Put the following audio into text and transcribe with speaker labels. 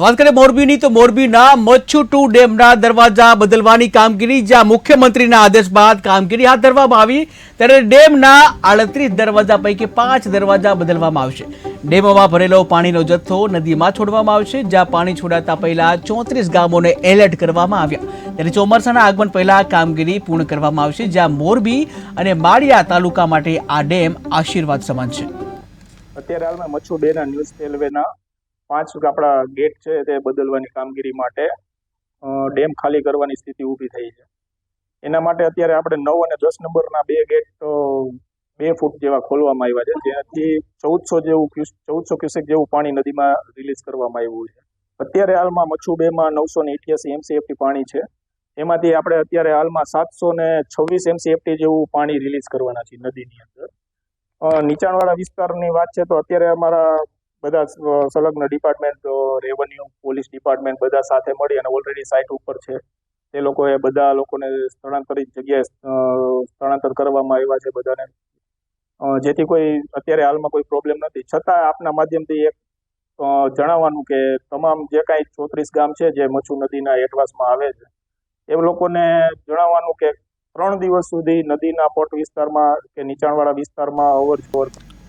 Speaker 1: વાત કરીએ મોરબીની, તો મોરબીના મચ્છુ ટુ ડેમના દરવાજા બદલવાની કામગીરી, જ્યાં મુખ્યમંત્રીના આદેશ બાદ કામગીરી હાથ ધરવામાં આવી. ત્યારે ડેમના આડત્રીસ દરવાજા પૈકી પાંચ દરવાજા બદલવામાં આવશે. ડેમોમાં ભરેલો પાણીનો જથ્થો નદીમાં છોડવામાં આવશે, જ્યાં પાણી છોડાતા પહેલા ચોત્રીસ ગામોને એલર્ટ કરવામાં આવ્યા. ત્યારે ચોમાસાના આગમન પહેલા કામગીરી પૂર્ણ કરવામાં આવશે, જ્યાં મોરબી અને માળિયા તાલુકા માટે આ ડેમ આશીર્વાદ સમાન છે.
Speaker 2: અત્યારે હાલમાં મચ્છુ ડેના ન્યૂઝ રેલવેના પાંચ આપણા ગેટ છે તે બદલવાની કામગીરી માટે ડેમ ખાલી કરવાની સ્થિતિ ઊભી થઈ છે. એના માટે અત્યારે આપણે નવ અને દસ નંબરના બે ગેટ બે ફૂટ જેવા ખોલવામાં આવ્યા છે, જેનાથી ચૌદસો જેવું ચૌદસો ક્યુસેક જેવું પાણી નદીમાં રિલીઝ કરવામાં આવ્યું છે. અત્યારે હાલમાં મચ્છુ બેમાં નવસો ને અઠ્યાસી એમસીએફટી પાણી છે. એમાંથી આપણે અત્યારે હાલમાં સાતસો ને છવ્વીસ એમસીએફટી જેવું પાણી રિલીઝ કરવાના છે નદીની અંદર. નીચાણવાળા વિસ્તારની વાત છે તો અત્યારે અમારા બધા સંલગ્ન ડિપાર્ટમેન્ટ રેવન્યુ પોલીસ ડિપાર્ટમેન્ટ બધા સાથે મળી અને ઓલરેડી સાઇટ ઉપર છે. તે લોકોએ બધા લોકોને સ્થળાંતરિત જગ્યાએ સ્થળાંતર કરવામાં આવ્યા છે બધાને. જેથી કોઈ અત્યારે હાલમાં કોઈ પ્રોબ્લેમ નથી. છતાં આપના માધ્યમથી એક જણાવવાનું કે તમામ જે કાંઈ ચોત્રીસ ગામ છે જે મચ્છુ નદીના એડવાન્સમાં આવે છે, એ લોકોને જણાવવાનું કે ત્રણ દિવસ સુધી નદીના પોટ વિસ્તારમાં કે નીચાણવાળા વિસ્તારમાં અવર